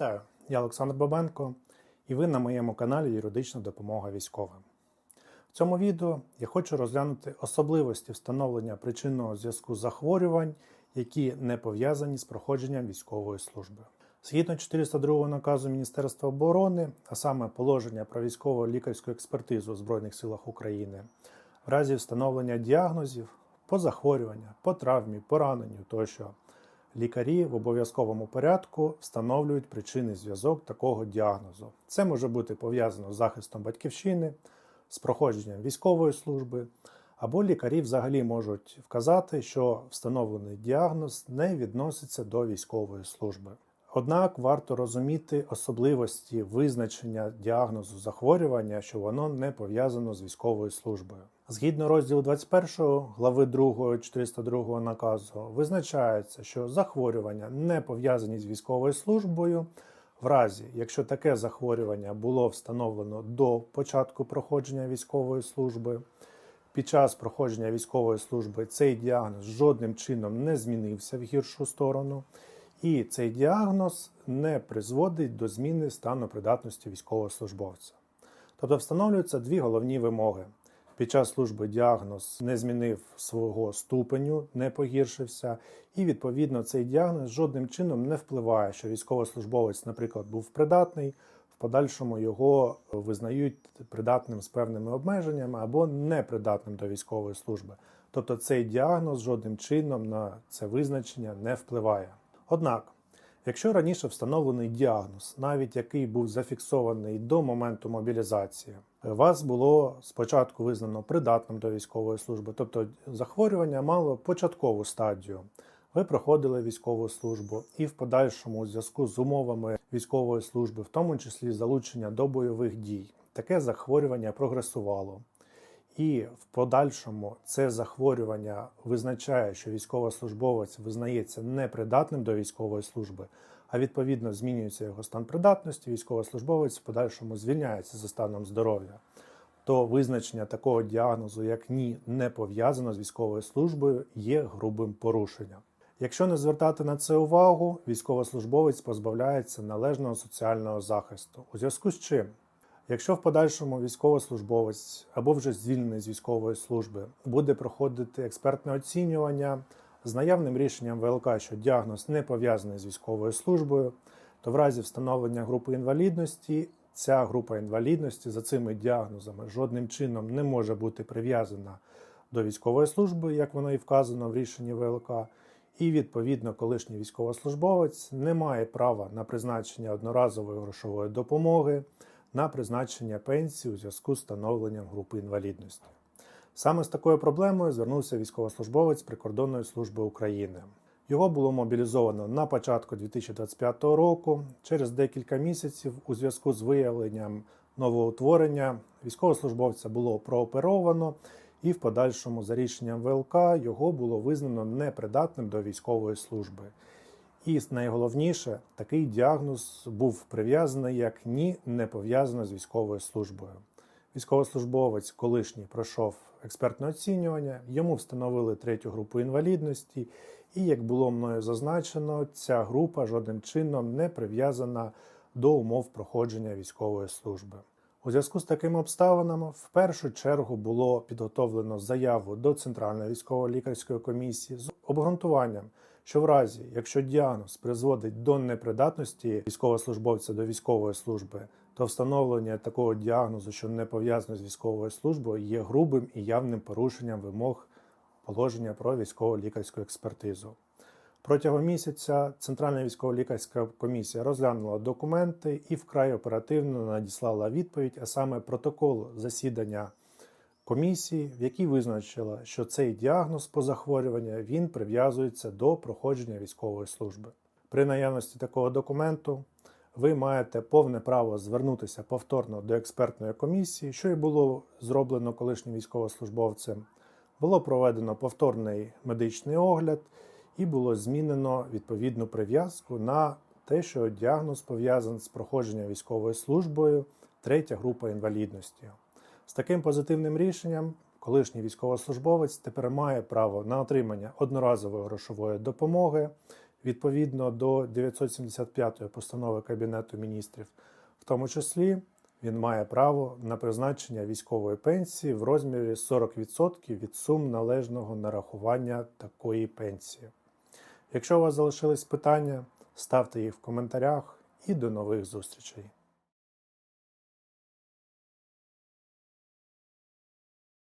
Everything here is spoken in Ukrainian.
Вітаю, я Олександр Бабенко, і ви на моєму каналі Юридична допомога військовим. В цьому відео я хочу розглянути особливості встановлення причинного зв'язку захворювань, які не пов'язані з проходженням військової служби. Згідно 402 наказу Міністерства оборони, а саме положення про військово лікарську експертизу у Збройних силах України, в разі встановлення діагнозів по захворювання, по травмі, пораненню тощо, лікарі в обов'язковому порядку встановлюють причинний зв'язок такого діагнозу. Це може бути пов'язано з захистом батьківщини, з проходженням військової служби, або лікарі взагалі можуть вказати, що встановлений діагноз не відноситься до військової служби. Однак варто розуміти особливості визначення діагнозу захворювання, що воно не пов'язано з військовою службою. Згідно розділу 21 глави 2 402 наказу визначається, що захворювання не пов'язані з військовою службою. В разі, якщо таке захворювання було встановлено до початку проходження військової служби, під час проходження військової служби цей діагноз жодним чином не змінився в гіршу сторону, і цей діагноз не призводить до зміни стану придатності військовослужбовця. Тобто встановлюються дві головні вимоги. Під час служби діагноз не змінив свого ступеню, не погіршився, і відповідно цей діагноз жодним чином не впливає, що військовослужбовець, наприклад, був придатний, в подальшому його визнають придатним з певними обмеженнями або непридатним до військової служби. Тобто цей діагноз жодним чином на це визначення не впливає. Однак, якщо раніше встановлений діагноз, навіть який був зафіксований до моменту мобілізації, вас було спочатку визнано придатним до військової служби, тобто захворювання мало початкову стадію. Ви проходили військову службу і в подальшому у зв'язку з умовами військової служби, в тому числі залучення до бойових дій, таке захворювання прогресувало. І в подальшому це захворювання визначає, що військовослужбовець визнається непридатним до військової служби, а відповідно змінюється його стан придатності, військовослужбовець в подальшому звільняється за станом здоров'я. То визначення такого діагнозу, як ні, не пов'язано з військовою службою, є грубим порушенням. Якщо не звертати на це увагу, військовослужбовець позбавляється належного соціального захисту. У зв'язку з чим? Якщо в подальшому військовослужбовець або вже звільнений з військової служби буде проходити експертне оцінювання з наявним рішенням ВЛК, що діагноз не пов'язаний з військовою службою, то в разі встановлення групи інвалідності ця група інвалідності за цими діагнозами жодним чином не може бути прив'язана до військової служби, як воно і вказано в рішенні ВЛК. І відповідно колишній військовослужбовець не має права на призначення одноразової грошової допомоги на призначення пенсії у зв'язку з встановленням групи інвалідності. Саме з такою проблемою звернувся військовослужбовець Прикордонної служби України. Його було мобілізовано на початку 2025 року. Через декілька місяців, у зв'язку з виявленням новоутворення, військовослужбовця було прооперовано, і в подальшому, за рішенням ВЛК, його було визнано непридатним до військової служби. І найголовніше, такий діагноз був прив'язаний як ні, не пов'язано з військовою службою. Військовослужбовець колишній пройшов експертне оцінювання, йому встановили третю групу інвалідності, і, як було мною зазначено, ця група жодним чином не прив'язана до умов проходження військової служби. У зв'язку з такими обставинами в першу чергу було підготовлено заяву до Центральної військово-лікарської комісії з обґрунтуванням, що в разі, якщо діагноз призводить до непридатності військовослужбовця до військової служби, то встановлення такого діагнозу, що не пов'язано з військовою службою, є грубим і явним порушенням вимог положення про військово-лікарську експертизу. Протягом місяця Центральна військово-лікарська комісія розглянула документи і вкрай оперативно надіслала відповідь, а саме протокол засідання комісії, в якій визначила, що цей діагноз по захворювання він прив'язується до проходження військової служби. При наявності такого документу ви маєте повне право звернутися повторно до експертної комісії, що і було зроблено колишнім військовослужбовцем. Було проведено повторний медичний огляд і було змінено відповідну прив'язку на те, що діагноз пов'язаний з проходженням військовою службою, третя група інвалідності. З таким позитивним рішенням колишній військовослужбовець тепер має право на отримання одноразової грошової допомоги відповідно до 975 постанови Кабінету міністрів, в тому числі він має право на призначення військової пенсії в розмірі 40% від сум належного нарахування такої пенсії. Якщо у вас залишились питання, ставте їх в коментарях і до нових зустрічей.